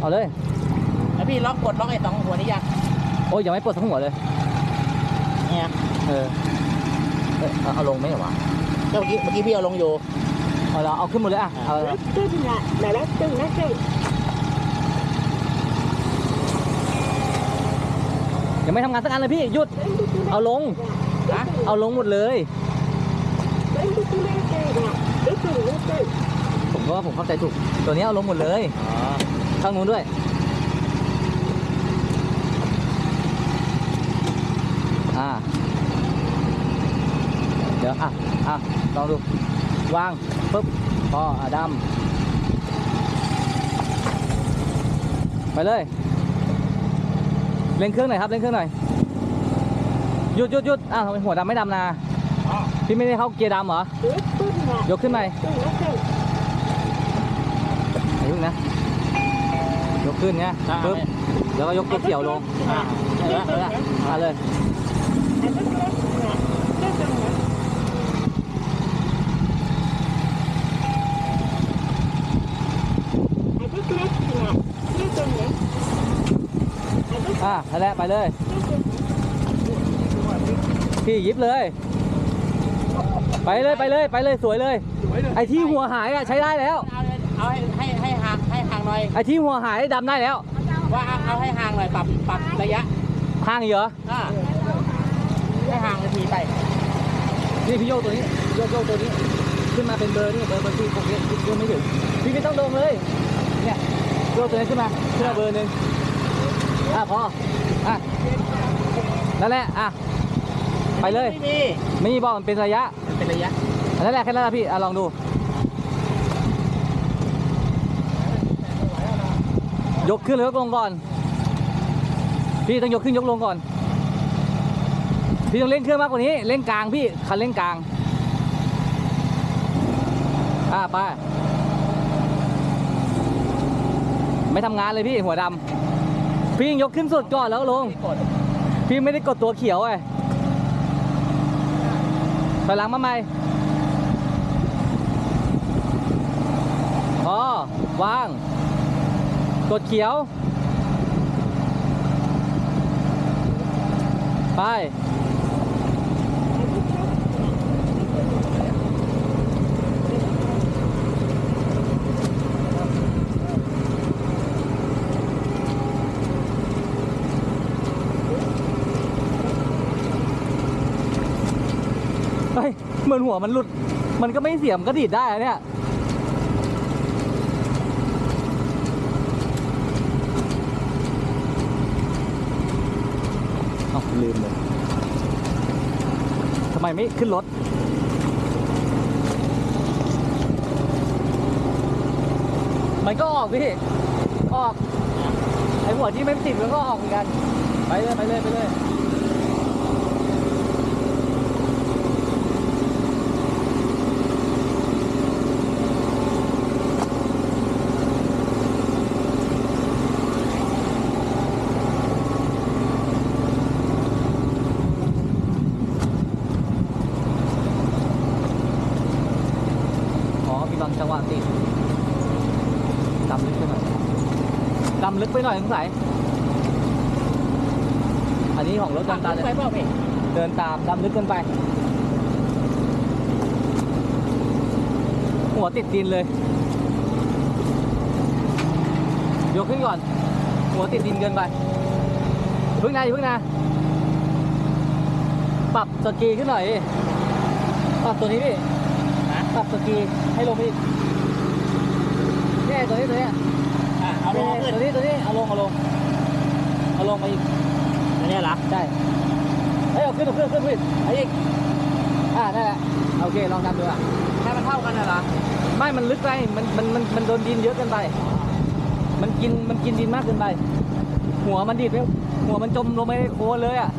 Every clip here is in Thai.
เอาเลยแล้วพี่ล็อกกดล็อกไอ้สองหัวนี้ยังโอ้ยยังไม่ปลดทั้งหัวเลย เนี่ยเออเอ้ยเอาเอาลงไหมเหรอวะก็เมื่อกี้เมื่อกี้พี่เอาลงอยู่ เอาละเอาขึ้นหมดเลยอะเอารับตึ้งละแต่ละตึ้งนะตึ้งยังไม่ทำงานสักอันเลยพี่หยุดเอาลงนะเอาลงหมดเลยตึ้งตึ้งตึ้งตึ้งละตึ้งตึ้งตึ้งผมก็ว่าผมเข้าใจถูกตัวนี้เอาลงหมดเลย อ๋อ ข้างนู้นด้วย อ่า เดี๋ยว อะ อะ ลองดู วางปุ๊บพออะดำไปเลย เร่งเครื่องหน่อยครับ เร่งเครื่องหน่อย หยุดหยุดหยุดอ้าวทำไมหัวดำไม่ดำนาอ๋อพี่ไม่ได้เข้าเกียร์ดำเหรอตึ้งตึ้งละยกขึ้นไปตึ้งนะตึ้ง ไอ้พึ่งนะ ยก ขึ้นเนี้ยปุ๊บแล้วก็ยกตัวเกี่ยวลงอ่าเดี๋ยวเดี๋ยวเดี๋ยวมาเลยตึ้งตึ้งละตึ้งตึ้งละตึ้งตึ้งละตึ้งตึ้งละอะนั่นแหละไปเลย พี่หยิบเลย ไปเลยไปเลยไปเลยสวยเลย ไอ้ที่หัวหายอะใช้ได้แล้ว เอาเลยเอาให้ อยไอ้ที่หัวหายดำได้แล้ว ว่าเอาเอาให้ห่างหน่อยปรับปรับระยะห่างอีกเหรออ่าให้ห่างนาทีไปนี่พี่โยกตัวนี้โยกโยกตัวนี้ ขึ้นมาเป็นเบอร์นี่เบอร์เบอร์ที่พวกนี้โยกไม่ถึงพี่ไม่ต้องลงเลยเนี่ยโยกตัวนี้ขึ้นมาขึ้นมาเบอร์หนึ่งอะพออะนั่นแหละอะไปเลยไม่มีไม่มีบอกมันเป็นระยะมันเป็นระยะอันนั้นแหละแค่นั้นแหละพี่อะลองดู ยกขึ้นหรือยกลงก่อน พี่ต้องยกขึ้นยกลงก่อน พี่ต้องเล่นเครื่องมากกว่านี้ เล่นกลางพี่ คันเล่นกลาง อ่าไป ไม่ทำงานเลยพี่หัวดำ พี่ยังยกขึ้นสุดก่อนแล้วลง พี่ไม่ได้กดตัวเขียวไงถอยหลังมาใหม่พอวาง กดเขียว ไป เฮ้ย เหมือนหัวมันหลุด มันก็ไม่เสียมก็ดีดได้อะเนี่ย เอ้า ลืมเลยทำไมไม่ขึ้นรถ มันก็ออกพี่ ออก ไอหัวที่ไม่ติดมันก็ออกเหมือนกัน ไปเลย ไปเลย ไปเลย อ๋อมีบางจังหวะติด ดำลึกไปหน่อยดำลึกไปหน่อยสงสัยอันนี้ของรถปเดิรับนตามไปเปล่าพี่เดินตามดำลึกเกินไป หัวติดดินเลย ยกขึ้นก่อน หัวติดดินเกินไปอย่าเพึ่งนะอย่าเพึ่งนะปรับสกีขึ้นหน่อยดิปรับตัวนี้พี่นะปรับสกีให้ลงไปอีก เนี่ยตัวนี้ตัวนี้อ่าเอาลงเอาขึ้นตัวนี้ตัวนี้เอาลงเอาลงเอาลงไปอีกอันนี้เหรอได้เฮ้ยเอาขึ้นเอาขึ้นเอาขึ้นขึ้นเอาอีกอ่าได้แหละโอเคลองดันดูอะให้มันเท่ากันน่ะเหรอไม่มันลึกไปมันมันมันมันโดนดินเยอะเกินไป มันกินมันกินดินมากเกินไป หัวมันดิบแล้วหัวมันจมลงไปในโคลนเลยอะ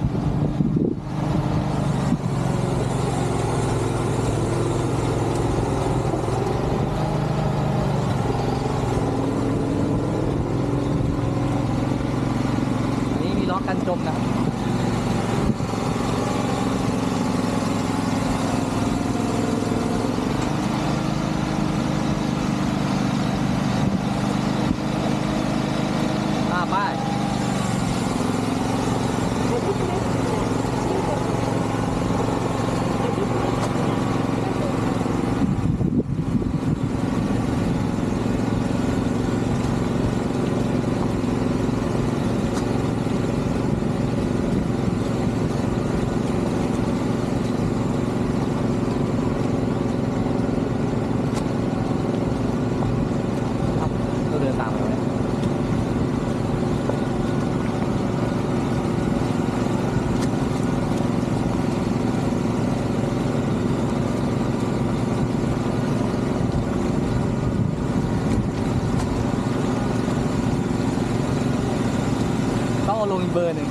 อั นนี้มีล้อกันจมนะครับป้าย ครับเราเดินตามไปเลยต้อง เอาลงอีกเบอร์หนึ่ง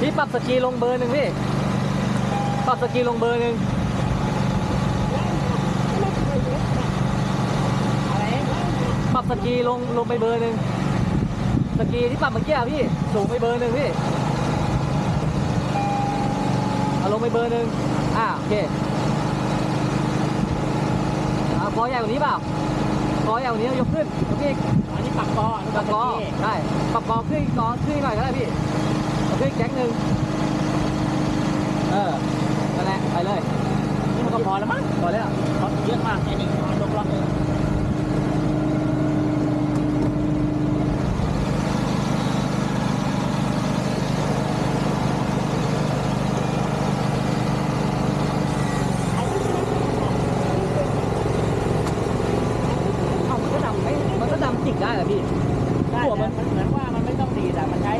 พี่ปรับสกีลงเบอร์หนึ่งพี่ ปรับสกีลงเบอร์หนึ่งปรับสกีลงลงไปเบอร์หนึ่งสกีที่ปรับเมื่อกี้อะพี่สูงไปเบอร์หนึ่งพี่เอาลงไปเบอร์หนึ่งอ่าโอเคเอาคอใหญ่กว่านี้เปล่าคอใหญ่กว่านี้ยกขึ้นโอเคอันนี้ ปักคออันนี้ปปัรักบคคออใช่ปรับคอขึ้นคอขึ้นหน่อยก็ได้พี่เอาขึ้นแก๊งหนึ่งเออนั่นแหละไปเลยนี่มันก็พอแล้วมั้งพอแล้วรถเยอะมากแค่นี้ลงรอบนึงเอ้ามันก็ดำไม่มันก็ดำจิกได้เหรอพี่ ได้ หัวมั มัน นเหมือนว่ามันไม่ต้องดีดอะมันใช้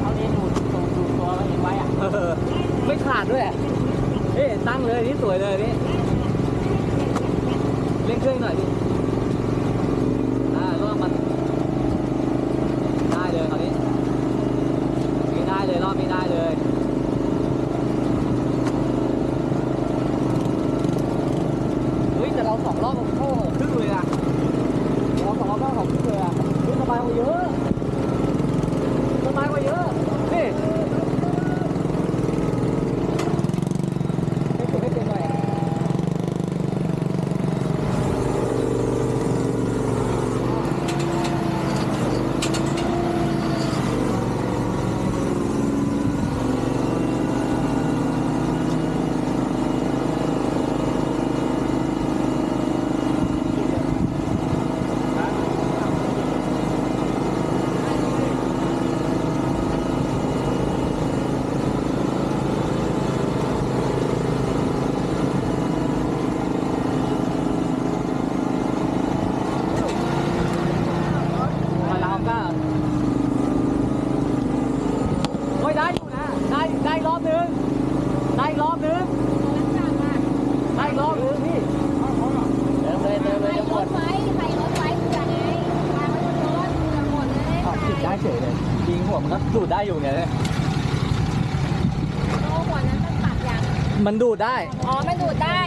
เอาเนดูดดูดดูดตัวเองไว้อะ เออไม่ขาดด้วยเฮ้ยตั้งเลยนี่สวยเลยนี่เร่งเครื่องหน่อยดิอ่ารอบมันได้เลยคราวนี้นี่ได้เลยรอบนี้ได้เลยเฮ้ยแต่เราสองรอบเราเข้าครึ่งเลยอะเราสองรอบเข้าของครึ่งเลยอะเฮ้ยสบายกว่าเยอะสบายกว่าเยอะนี่ ให้คุณให้เป็นหน่อยถอยหลังก็โอ้ยได้อยู่นะ ได้ได้รอบนึง ได้รอบนึง ได้รอบนึงพี่เดินเลยเดินเลยจะหมดอ้าวติดได้เฉยเลยจริงหัวมันก็ดูดได้อยู่เนี่ยโอ้หัวนั้นตัดยางมันดูดได้ อ๋อไม่ดูดได้